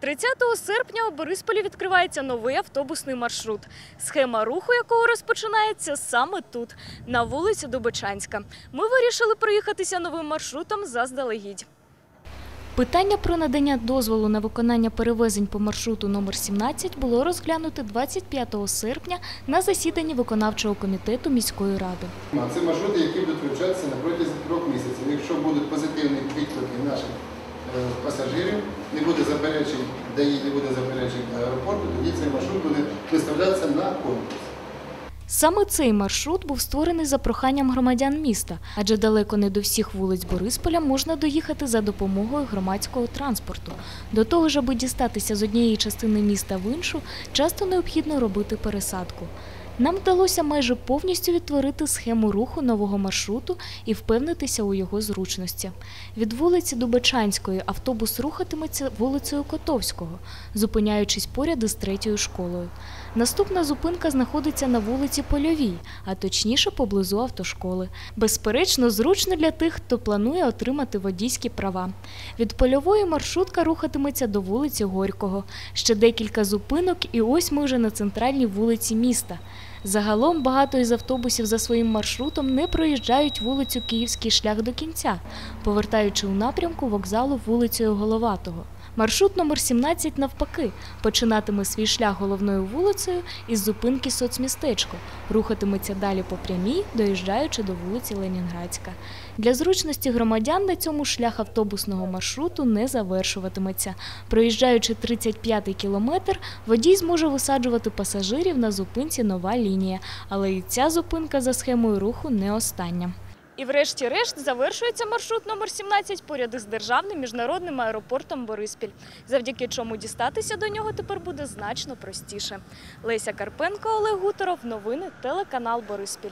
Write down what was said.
30 серпня у Борисполі відкривається новий автобусний маршрут, схема руху якого розпочинається саме тут, на вулиці Дубочанська. Ми вирішили проїхатися новим маршрутом заздалегідь. Питання про надання дозволу на виконання перевезень по маршруту номер 17 було розглянуто 25 серпня на засіданні виконавчого комітету міської ради. Це маршрути, які будуть вивчатися на пасажирів, не буде заперечень, ДАІ не буде заперечень аеропорту, тоді цей маршрут буде виставлятися на конкурс. Саме цей маршрут був створений за проханням громадян міста, адже далеко не до всіх вулиць Борисполя можна доїхати за допомогою громадського транспорту. До того ж, аби дістатися з однієї частини міста в іншу, часто необхідно робити пересадку. Нам вдалося майже повністю відтворити схему руху нового маршруту і впевнитися у його зручності. Від вулиці Дубачанської автобус рухатиметься вулицею Котовського, зупиняючись поряд із третьою школою. Наступна зупинка знаходиться на вулиці Польовій, а точніше поблизу автошколи. Безперечно, зручно для тих, хто планує отримати водійські права. Від польової маршрутка рухатиметься до вулиці Горького. Ще декілька зупинок, і ось ми вже на центральній вулиці міста. Загалом багато із автобусів за своїм маршрутом не проїжджають вулицю Київський шлях до кінця, повертаючи у напрямку вокзалу вулицею Головатого. Маршрут номер 17 навпаки починатиме свій шлях головною вулицею із зупинки соцмістечко, рухатиметься далі по прямій, доїжджаючи до вулиці Ленінградська. Для зручності громадян на цьому шлях автобусного маршруту не завершуватиметься. Проїжджаючи 35-й кілометр, водій зможе висаджувати пасажирів на зупинці нова лінія, але і ця зупинка за схемою руху не остання. І врешті-решт завершується маршрут номер 17 поряд із державним міжнародним аеропортом Бориспіль, завдяки чому дістатися до нього тепер буде значно простіше. Леся Карпенко, Олег Гуторов, новини, телеканал Бориспіль.